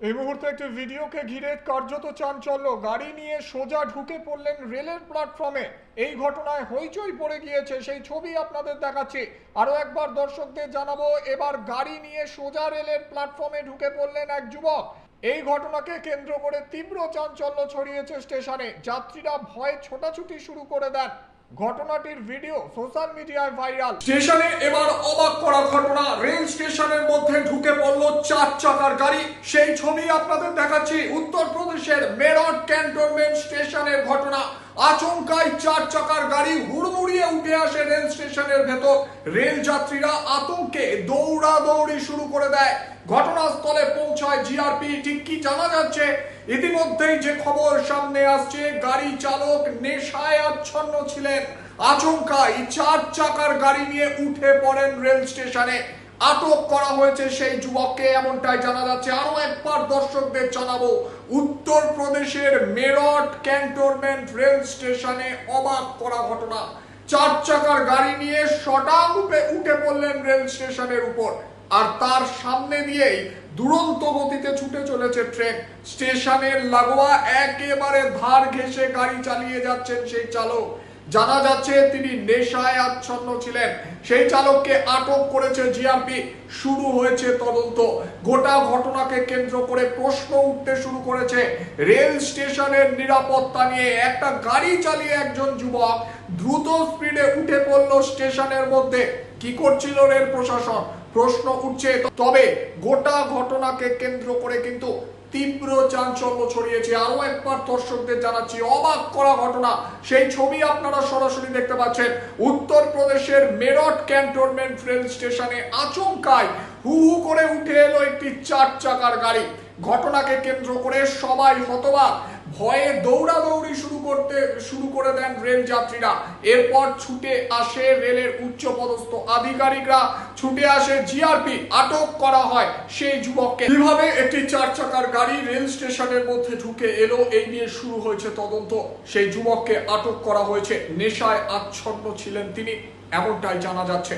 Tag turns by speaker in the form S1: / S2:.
S1: এই মুহূর্তে একটি ভিডিওকে ঘিরে কার্যত চাঞ্চল্য। গাড়ি নিয়ে সোজা ঢুকে পড়লেন রেলের প্ল্যাটফর্মে। এই ঘটনায় হইচই পড়ে গিয়েছে, সেই ছবি আপনাদের দেখাচ্ছি। আরও একবার দর্শকদের জানাব, এবার গাড়ি নিয়ে সোজা রেলের প্ল্যাটফর্মে ঢুকে পড়লেন এক যুবক। এই ঘটনাকে কেন্দ্র করে তীব্র চাঞ্চল্য ছড়িয়েছে স্টেশনে। যাত্রীরা ভয়ে ছোটাছুটি শুরু করে দেন। ঘটনাটির ভিডিও সোশ্যাল মিডিয়ায় ভাইরাল। স্টেশনে এবার অবাক করা ঘটনা। রেল স্টেশনের মধ্যে ঢুকে পড়ল চার চাকার গাড়ি। সেই ছবি আপনাদের দেখাচ্ছি। উত্তরপ্রদেশের মেরট ক্যান্টনমেন্ট স্টেশনের ঘটনা। আচমকায় চার চাকার গাড়ি হুড়মুড়িয়ে উঠে আসে রেল স্টেশনের ভেতর। রেল যাত্রীরা আতঙ্কে দৌড়াদৌড়ি শুরু করে দেয়। ঘটনাস্থলে পৌঁছায় জিআরপি ঠিক কি জানা যাচ্ছে? ইতিমধ্যেই যে খবর সামনে আসছে, গাড়ি চালক নেশায় আচ্ছন্ন ছিলেন। আচমকাই চার চাকার গাড়ি নিয়ে উঠে পড়েন রেল স্টেশনে। আটক করা হয়েছে সেই যুবককে, এমনটাই জানা যাচ্ছে। আরও একবার দর্শকদের জানাব, উত্তরপ্রদেশের মেরঠ ক্যান্টনমেন্ট রেল স্টেশনে অবাক করা ঘটনা। চার চাকার গাড়ি নিয়ে শটাংপে উঠে পড়লেন রেল স্টেশনের উপর। আর তার সামনে দিয়েই দুরন্ত গতিতে ছুটে চলেছে ট্রেন। স্টেশনের লাগোয়া একেবারে ধার ঘেঁষে গাড়ি চালিয়ে যাচ্ছেন সেই চালক। জানা যাচ্ছে তিনি নেশায় আচ্ছন্ন ছিলেন। সেই চালককে আটক করেছে জিআরপি। শুরু হয়েছে তদন্ত। গোটা ঘটনাকে কেন্দ্র করে প্রশ্ন উঠতে শুরু করেছে। রেল স্টেশনের নিরাপত্তা নিয়ে একটা গাড়ি চালিয়ে একজন যুবক দ্রুত স্পিডে উঠে পড়ল স্টেশনের মধ্যে। কি করছিল রেল প্রশাসন? প্রশ্ন উঠছে। তবে গোটা ঘটনাকে কেন্দ্র করে কিন্তু তীব্র চাঞ্চল্য ছড়িয়েছে। আরও একবার দর্শকদের জানাচ্ছি, অবাক করা ঘটনা। সেই ছবি আপনারা সরাসরি দেখতে পাচ্ছেন। উত্তরপ্রদেশের মেরট ক্যান্টনমেন্ট রেল স্টেশনে আচমকায় হু হু করে উঠে এলো একটি চার চাকার গাড়ি। ঘটনাকে কেন্দ্র করে সবাই হতবাক। ভয়ে দৌড়াদৌড়ি শুরু করতে, শুরু করে দেন রেল যাত্রীরা। এরপর ছুটে আসে রেলের উচ্চ পদস্থ আধিকারিকরা। ছুটে আসে জিআরপি, আটক করা হয় সেই যুবককে। কীভাবে একটি চার চাকার গাড়ি রেল স্টেশনের মধ্যে ঢুকে এলো, এই নিয়ে শুরু হয়েছে তদন্ত। সেই যুবককে আটক করা হয়েছে। নেশায় আচ্ছন্ন ছিলেন তিনি, এমনটাই জানা যাচ্ছে।